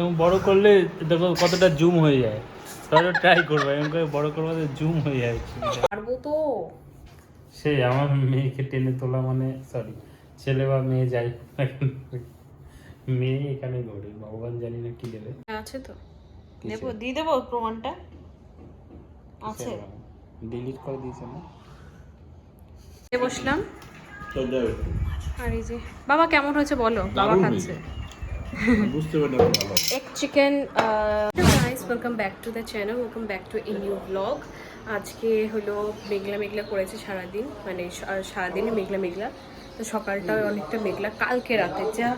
এবং বড় করলে দেখো কতটা জুম হয়ে যায়। তাহলে ট্রাই করব করে বড় করব জুম হয়ে যায়। পারব তো। সেই আমার মেয়েকে টেনে তোলা মানে সরি ছেলে বা মেয়ে যাই মেয়ে এখানে ঘরে ভগবান জানি না কি দেবে। আছে তো। দেবো দিয়ে দেবো প্রমাণটা? আছে। ডিলিট করে দিয়েছে না? এ বসলাম। আর এই যে বাবা কেমন হয়েছে বলো? বাবা খাচ্ছে। বুঝতে পারি egg chicken guys welcome back to the channel welcome back to a new blog আজকে হলো মেঘলা মেঘলা করেছে সারাদিন মানে সা- সারাদিনই মেঘলা মেঘলা। তো সকালটা অনেকটা মেঘলা, কালকে রাতে যা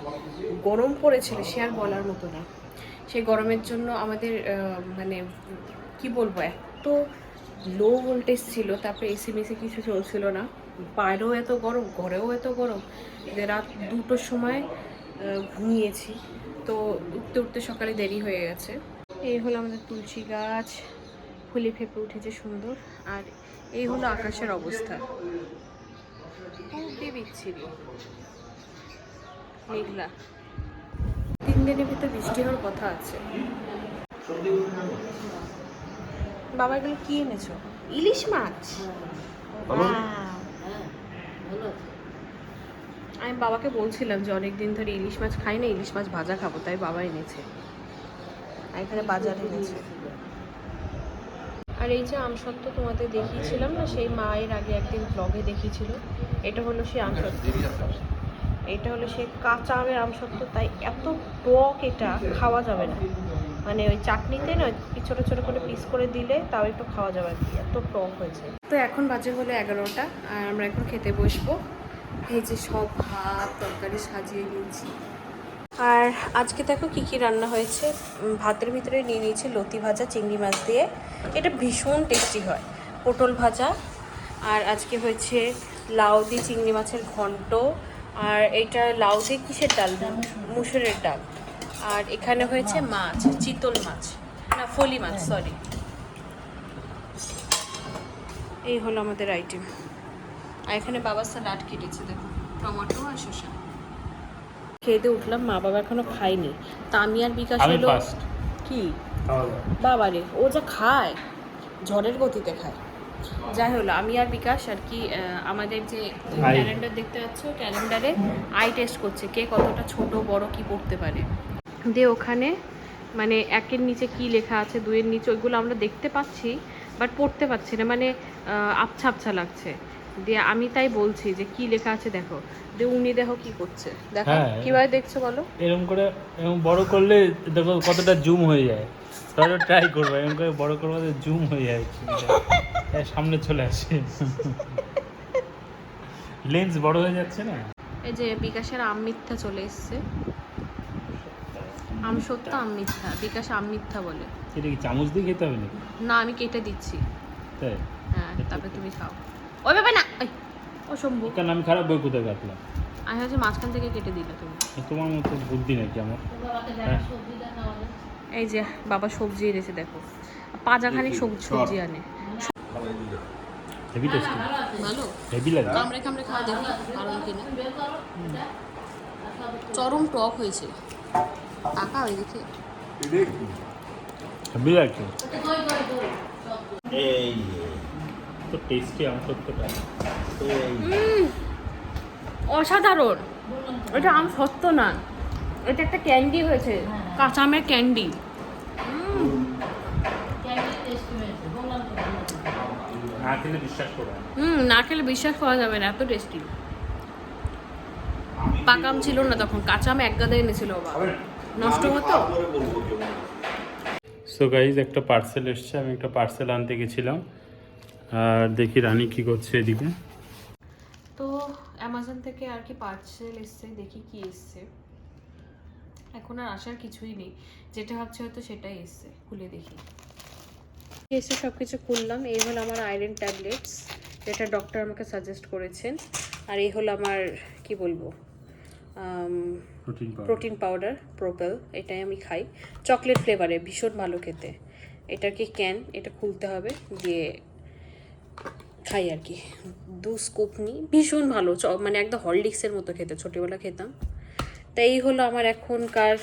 গরম পড়েছিল সে আর বলার মতো না। সেই গরমের জন্য আমাদের মানে কি বলব, এত লো ভোল্টেজ ছিল, তারপরে এসি মেসি কিছু চলছিল না। বাইরেও এত গরম, ঘরেও এত গরম। যে রাত দুটোর সময় ঘুমিয়েছি। তো উঠতে উঠতে সকালে দেরি হয়ে গেছে। এই হলো আমাদের তুলসী গাছ। ফুলে ফেঁপে উঠেছে সুন্দর। আর এই হলো আকাশের অবস্থা। খুবই বিচ্ছিরি। মেঘলা। তিন দিনের ভিতর বৃষ্টি হওয়ার কথা আছে। বাবা এগুলো কি এনেছো? ইলিশ মাছ। আমি বাবাকে বলছিলাম যে অনেক দিন ধরে ইলিশ মাছ খাই না ইলিশ মাছ ভাজা খাব তাই বাবা এনেছে। আর এখানে বাজারে এনেছে। আর এই যে আমসত্ত্ব তোমাদের দেখিয়েছিলাম না সেই মায়ের আগে একদিন ব্লগে দেখিয়েছিল। এটা হলো সেই আমসত্ত্ব এটা হলো সেই কাঁচা আমের আমসত্ত্ব তাই এত টক এটা খাওয়া যাবে না। মানে ওই চাটনিতে না ছোটো ছোটো করে পিস করে দিলে তাও একটু খাওয়া যাবে আর কি এত টক হয়েছে। তো এখন বাজে হলো এগারোটা আর আমরা এখন খেতে বসবো। এই যে সব ভাত, তরকারি সাজিয়ে নিয়েছি। আর আজকে দেখো কি কি রান্না হয়েছে? ভাতের ভিতরে নিয়ে নিয়েছি লতি ভাজা, চিংড়ি মাছ দিয়ে। এটা ভীষণ টেস্টি হয়। পটল ভাজা, আর আজকে হয়েছে লাউ দিয়ে চিংড়ি মাছের ঘন্ট, আর এটা লাউ দিয়ে কিসের ডাল? মুসুরের ডাল। আর এখানে হয়েছে মাছ, চিতল মাছ। না, ফলি মাছ সরি এই হলো আমাদের আইটেম আর এখানে বাবা স্যালাড কেটেছে দেখো। টমেটো আর শসা। খেয়ে দিয়ে উঠলাম মা বাবা এখনও খায়নি। তা আমি আর বিকাশ হলো কি বাবারে ও যা খায় ঝড়ের গতিতে খায়। যাই হলো আমি আর বিকাশ আর কি আমাদের যে ক্যালেন্ডার দেখতে পাচ্ছ ক্যালেন্ডারে আই টেস্ট করছে কে কতটা ছোট বড় কি পড়তে পারে। দিয়ে ওখানে মানে একের নিচে কি লেখা আছে দুইয়ের নিচে ওইগুলো আমরা দেখতে পাচ্ছি বাট পড়তে পারছি না মানে আবছা আবছা লাগছে। দিয়ে আমি তাই বলছি যে কি লেখা আছে দেখো। দিয়ে উনি দেখো কি করছে। দেখো হ্যাঁ। কীভাবে দেখছ বলো? এরকম করে এরকম বড় করলে দেখো কতটা জুম হয়ে যায়। তাহলে ট্রাই করব। এরকম করে বড় করব জুম হয়ে যায়। সামনে চলে আসে। লেন্স বড় হয়ে যাচ্ছে না? এই যে বিকাশের আম মিথ্যা চলে এসছে। আম সত্য আম মিথ্যা। বিকাশ আম মিথ্যা বলে। এটা কি চামচ দিয়ে খেতে হবে নাকি? না আমি কেটে দিচ্ছি। তাই? হ্যাঁ তারপরে তুমি খাও। ওই ব্যাপার না শম্ভু। কেন আমি খারাপ বই কোথায় কাটলাম? আমি হচ্ছে মাঝখান থেকে কেটে দিলে তুমি। তোমার মতো বুদ্ধি নাকি আমার? হ্যাঁ। এই যে বাবা সবজি এনেছে দেখো। পাজাখানি সবজি সবজি আনে। হেভি টেস্টি ভালো। হেভি লাগে কামড়ে কামড়ে খাওয়া দেখি কারণ কিনা চরম টক হয়েছে। টাকা ওই দেখে হেভি লাগছে তো টেস্টি আমার সত্যটা অসাধারণ। এটা আম সত্য না। এটা একটা ক্যান্ডি হয়েছে। কাঁচা আমের ক্যান্ডি। না খেলে বিশ্বাস করো হুম না খেলে বিশ্বাস করা যাবে না। এত টেস্টি পাকাম ছিল না তখন। কাঁচা আম এক গাদা এনেছিল বাবা। নষ্ট হতো? সো গাইজ একটা পার্সেল এসছে। আমি একটা পার্সেল আনতে গেছিলাম। আর দেখি রানী কি করছে এদিকে। তো অ্যামাজন থেকে আর কি পার্সেল এসছে দেখি কি এসছে। এখন আর আসার কিছুই নেই যেটা ভাবছি হয়তো সেটাই এসছে খুলে দেখি। এসে সব কিছু খুললাম এই হলো আমার আয়রন ট্যাবলেটস যেটা ডক্টর আমাকে সাজেস্ট করেছেন। আর এই হলো আমার কি বলব প্রোটিন প্রোটিন পাউডার প্রোপেল এটাই আমি খাই। চকলেট ফ্লেভারে ভীষণ ভালো খেতে। এটার কি ক্যান এটা খুলতে হবে দিয়ে খাই আর কি। দু স্কুপ নিই। ভীষণ ভালো। চ- মানে একদম হরলিক্সের মতো খেতে। ছোটোবেলা খেতাম। তাই এই হলো আমার এখনকার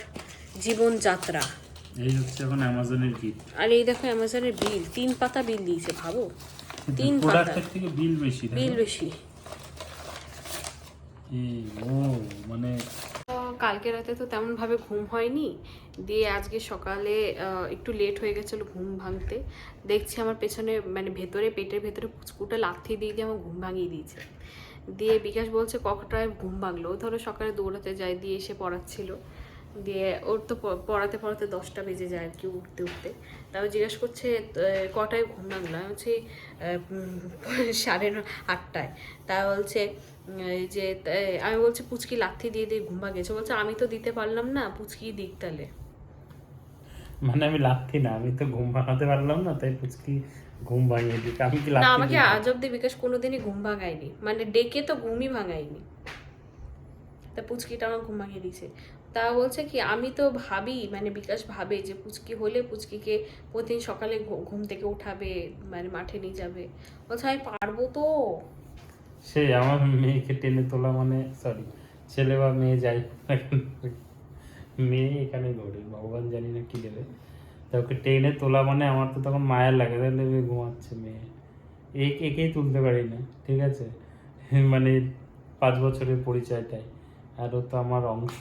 জীবনযাত্রা। এই হচ্ছে এখন অ্যামাজনের গিফট আর এই দেখো অ্যামাজনের বিল তিন পাতা বিল দিয়েছে ভাবো? তিন পাতা। থেকে বিল বেশি বিল বেশি। ও মানে কালকে রাতে তো তেমন ভাবে ঘুম হয়নি। দিয়ে আজকে সকালে একটু লেট হয়ে গেছিল ঘুম ভাঙতে। দেখছি আমার পেছনে মানে ভেতরে, পেটের ভেতরে পুচকুটা লাথি দিয়ে দিয়ে আমার ঘুম ভাঙিয়ে দিয়েছে। দিয়ে বিকাশ বলছে কখটায় ঘুম ভাঙলো? ধরো সকালে দৌড়াতে যায়, দিয়ে এসে পড়াচ্ছিল। দিয়ে ওর তো পড়াতে পড়াতে দশটা বেজে যায় আর কি উঠতে উঠতে। তারপর জিজ্ঞেস করছে কটায় ঘুম ভাঙলো? আমি বলছি সাড়ে আটটায়। তা বলছে যে আমি বলছি পুচকি লাথি দিয়ে দিয়ে ঘুম ভাঙিয়েছে। বলছে, আমি তো দিতে পারলাম না পুচকি দিক তাহলে। মানে আমি লাথি না আমি তো ঘুম ভাঙাতে পারলাম না তাই পুচকি ঘুম ভাঙিয়ে দিই আমি কি না আমাকে আজ অব্দি বিকাশ কোনোদিনই ঘুম ভাঙায়নি। মানে ডেকে তো ঘুমই ভাঙায়নি। তা পুচকিটা আমার ঘুম ভাঙিয়ে দিয়েছে। তা বলছে কি আমি তো ভাবি মানে বিকাশ ভাবে যে পুচকি হলে পুচকিকে প্রতিদিন সকালে ঘুম থেকে উঠাবে মানে মাঠে নিয়ে যাবে। বলছে আমি পারব তো। সে আমার মেয়েকে টেনে তোলা মানে সরি ছেলে বা মেয়ে যাই মেয়ে এখানে ঘোরে ভগবান জানি না কি দেবে। তা ওকে টেনে তোলা মানে আমার তো তখন মায়ের লাগে তাহলে ঘুমাচ্ছে মেয়ে। এই একেই তুলতে পারি না ঠিক আছে? মানে পাঁচ বছরের পরিচয়টাই। আর ও তো আমার অংশ।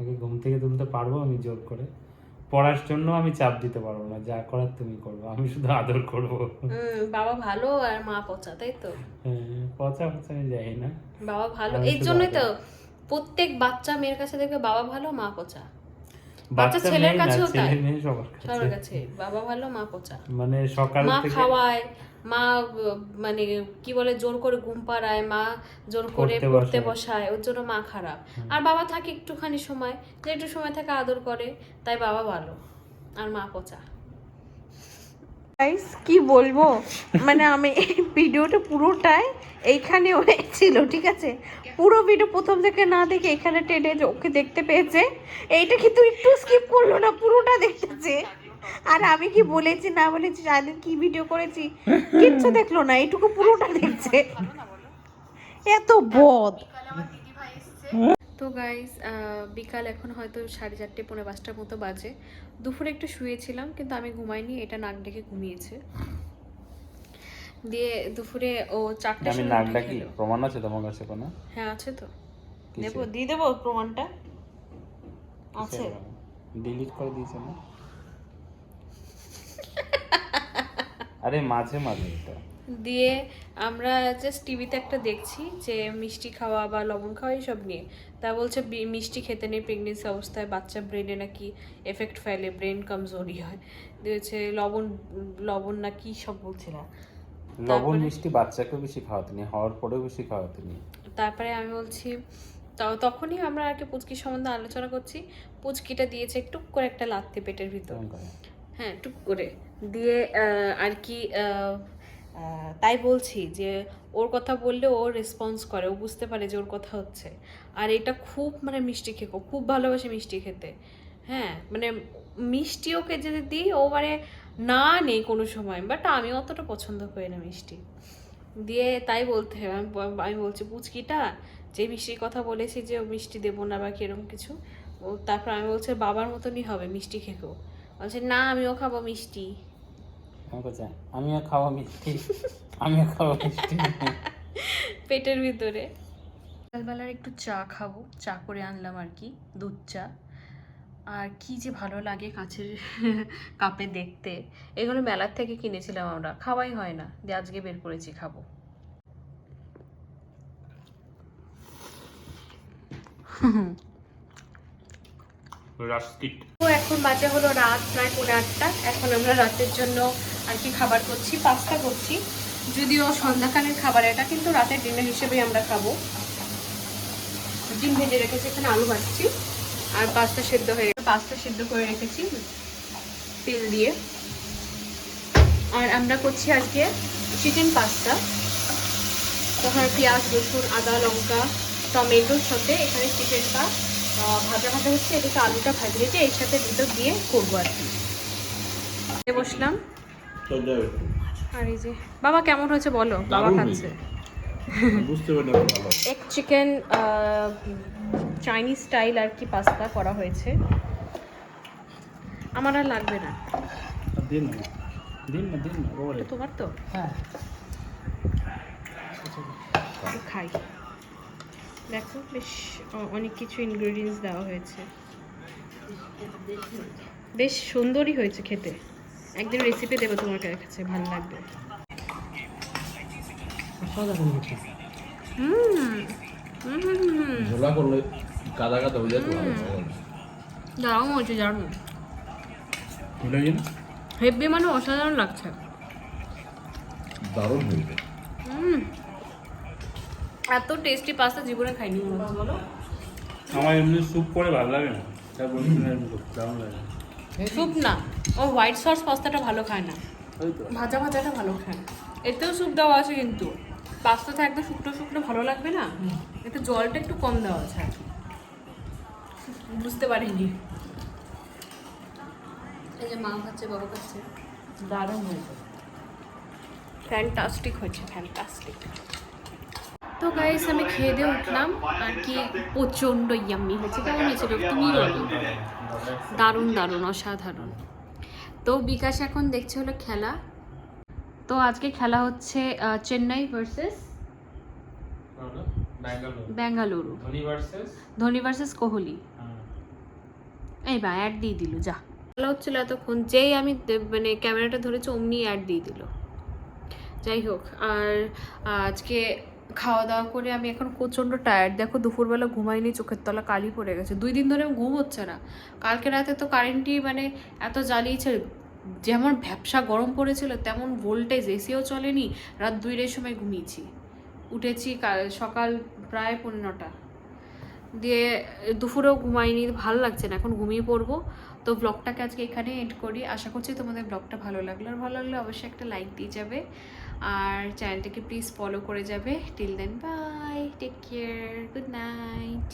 ওকে ঘুম থেকে তুলতে পারব আমি জোর করে। পড়ার জন্য আমি চাপ দিতে পারব না যা করার তুমি করব আমি শুধু আদর করব। বাবা ভালো আর মা পচা তাই তো? হ্যাঁ পচা পচা আমি যাই না। বাবা ভালো এই জন্যই তো। প্রত্যেক বাচ্চা মেয়ের কাছে দেখবে বাবা ভালো মা পচা। বাচ্চা ছেলের কাছেও তাই। সবার সবার কাছে বাবা ভালো মা পচা। মানে সকাল মা খাওয়ায় মা মানে কি বলে জোর করে ঘুম পাড়ায় মা জোর করে পড়তে বসায়। ওর জন্য মা খারাপ। আর বাবা থাকে একটুখানি সময় যে একটু সময় থেকে আদর করে তাই বাবা ভালো আর মা পচা। গাইস কি বলব? মানে আমি এই ভিডিওটা পুরোটাই এইখানে হয়েছিল ঠিক আছে? পুরো ভিডিও প্রথম থেকে না দেখে এখানে টেনে ওকে দেখতে পেয়েছে, এইটা কিন্তু একটু স্কিপ করল না, পুরোটা দেখতেছে। আর আমি কি বলেছি, না বলেছি সারাদিন কি ভিডিও করেছি? কিচ্ছু দেখল না, এইটুকু পুরোটা দেখছে। এত বদ। তো গাইস বিকাল এখন হয়তো সাড়ে চারটে, পৌনে পাঁচটার মতো বাজে। দুপুরে একটু শুয়েছিলাম, কিন্তু আমি ঘুমাইনি, এটা নাক ডেকে ঘুমিয়েছে। দিয়ে দুপুরে ও চারটে আমি নাক ডাকি প্রমাণ আছে তোমার কাছে কোনো? হ্যাঁ আছে তো। দেবো দিয়ে দেবো প্রমাণটা? আছে। ডিলিট করে দিয়েছে না? আরে মাঝে মাঝে এটা। দিয়ে আমরা জাস্ট টিভিতে একটা দেখছি যে মিষ্টি খাওয়া বা লবণ খাওয়া এইসব নিয়ে। তা বলছে মিষ্টি খেতে নেই প্রেগনেন্সি অবস্থায় বাচ্চা ব্রেনে নাকি এফেক্ট ফেলে ব্রেন কমজোরি হয়। দিয়ে হচ্ছে লবণ লবণ না কি সব বলছিলাম লবণ মিষ্টি বাচ্চাকেও বেশি খাওয়াতে নেই হওয়ার পরেও বেশি খাওয়াতে নেই। তারপরে আমি বলছি তখনই আমরা আর কি পুচকির সম্বন্ধে আলোচনা করছি। পুচকিটা দিয়েছে টুক করে একটা লাত্তি পেটের ভিতর। হ্যাঁ টুক করে। দিয়ে আর কি তাই বলছি যে ওর কথা বললে ও রেসপন্স করে ও বুঝতে পারে যে ওর কথা হচ্ছে। আর এটা খুব মানে মিষ্টি খেকো খুব ভালোবাসে মিষ্টি খেতে। হ্যাঁ মানে মিষ্টি ওকে যদি দিই ও মানে না নেই কোনো সময় বাট আমি অতটা পছন্দ করি না মিষ্টি। দিয়ে তাই বলতে হয় আমি বলছি পুচকিটা যে মিষ্টির কথা বলেছি যে ও মিষ্টি দেবো না বা কীরকম কিছু ও তারপর আমি বলছি বাবার মতনই হবে মিষ্টি খেকো বলছে না আমিও খাব মিষ্টি। আমিও খাওয়া মিষ্টি আমিও খাওয়া মিষ্টি। পেটের ভিতরে। সকালবেলার একটু চা খাব চা করে আনলাম আর কি দুধ চা। আর কি যে ভালো লাগে কাছের কাপে দেখতে। এগুলো মেলার থেকে কিনেছিলাম আমরা। খাওয়াই হয় না। দিয়ে আজকে বের করেছি খাব। তো এখন বাজে হলো রাত প্রায় পৌনে আটটা। এখন আমরা রাতের জন্য আর কি খাবার করছি? পাস্তা করছি। যদিও সন্ধ্যাকালের খাবার এটা কিন্তু রাতের ডিনার হিসেবেই আমরা খাব। ডিম ভেজে রেখেছি এখানে আলু ভাজছি। আর পাস্তা সেদ্ধ হয়ে পাস্তা সেদ্ধ করে রেখেছি তেল দিয়ে। আর আমরা করছি আজকে চিকেন পাস্তা তখন পেঁয়াজ রসুন আদা লঙ্কা টমেটোর সাথে এখানে চিকেনটা ভাজা ভাজা হচ্ছে এদিকে আলুটা ভাজা রেখে এর সাথে ভিতর দিয়ে করব আর কি। বসলাম। আর এই যে বাবা কেমন হয়েছে বলো? বাবা খাচ্ছে। এক চিকেন চাইনিজ স্টাইল আর কি পাস্তা করা হয়েছে। আমার আর লাগবে না। দিন দিন না দিন না ওরে তোমার তো? হ্যাঁ। খাই। দেখো বেশ অনেক কিছু ইনগ্রেডিয়েন্টস দেওয়া হয়েছে। বেশ সুন্দরই হয়েছে খেতে। একদিন রেসিপি দেবো তোমার কাছে ভালো লাগবে। হুম হুম হুম হুম। ঝোলা করলে হেভি মানে অসাধারণ লাগছে। দারুণ হয়ে এত টেস্টি পাস্তা জীবনে খাইনি বলো। আমার এমনি স্যুপ করে ভালো লাগে না। স্যুপ না ও হোয়াইট সস পাস্তাটা ভালো খায় না। ভাজা ভাজাটা ভালো খায় এতেও স্যুপ দেওয়া আছে কিন্তু। পাস্তাতে একদম শুকনো শুকনো ভালো লাগবে না? এতে জলটা একটু কম দেওয়া আছে। বুঝতে পারিনি। এই যে মা খাচ্ছে বাবা খাচ্ছে দারুণ হয়েছে। ফ্যান্টাস্টিক হয়েছে ফ্যান্টাস্টিক তো গাইস আমি খেয়ে দিয়ে উঠলাম। আর কি প্রচণ্ড ইয়াম্মি হয়েছে। কেমন হয়েছে তুমি বলো। দারুণ দারুণ অসাধারণ। তো বিকাশ এখন দেখছে হলো খেলা। তো আজকে খেলা হচ্ছে Chennai versus Bangalore. Bengaluru Dhoni versus Dhoni versus Kohli. এই বা অ্যাড দিয়ে দিল যা। খেলা হচ্ছিল এতক্ষণ, যেই আমি মানে ক্যামেরাটা ধরেছি অমনি অ্যাড দিয়ে দিল। যাই হোক, আর, আজকে খাওয়া দাওয়া করে আমি এখন প্রচণ্ড টায়ার্ড দেখো দুপুরবেলা ঘুমাইনি, চোখের তলা কালি পড়ে গেছে। দুই দিন ধরে ঘুম হচ্ছে না। কালকে রাতে তো কারেন্টই মানে এত জ্বালিয়েছে, যেমন ভ্যাবসা গরম পড়েছিল, তেমন ভোল্টেজ এসিও চলেনি। রাত দুইটার সময় ঘুমিয়েছি। উঠেছি কাল, সকাল প্রায় পনেরো নটা। দিয়ে দুপুরেও ঘুমাইনি, ভালো লাগছে না, এখন ঘুমিয়ে পড়ব। তো ব্লগটাকে আজকে এখানে এন্ড করি। আশা করছি তোমাদের ব্লগটা ভালো লাগল। আর ভালো লাগলে অবশ্যই একটা লাইক দিয়ে যাবে। আর চ্যানেলটাকে প্লিজ ফলো করে যাবে। Till then bye take care good night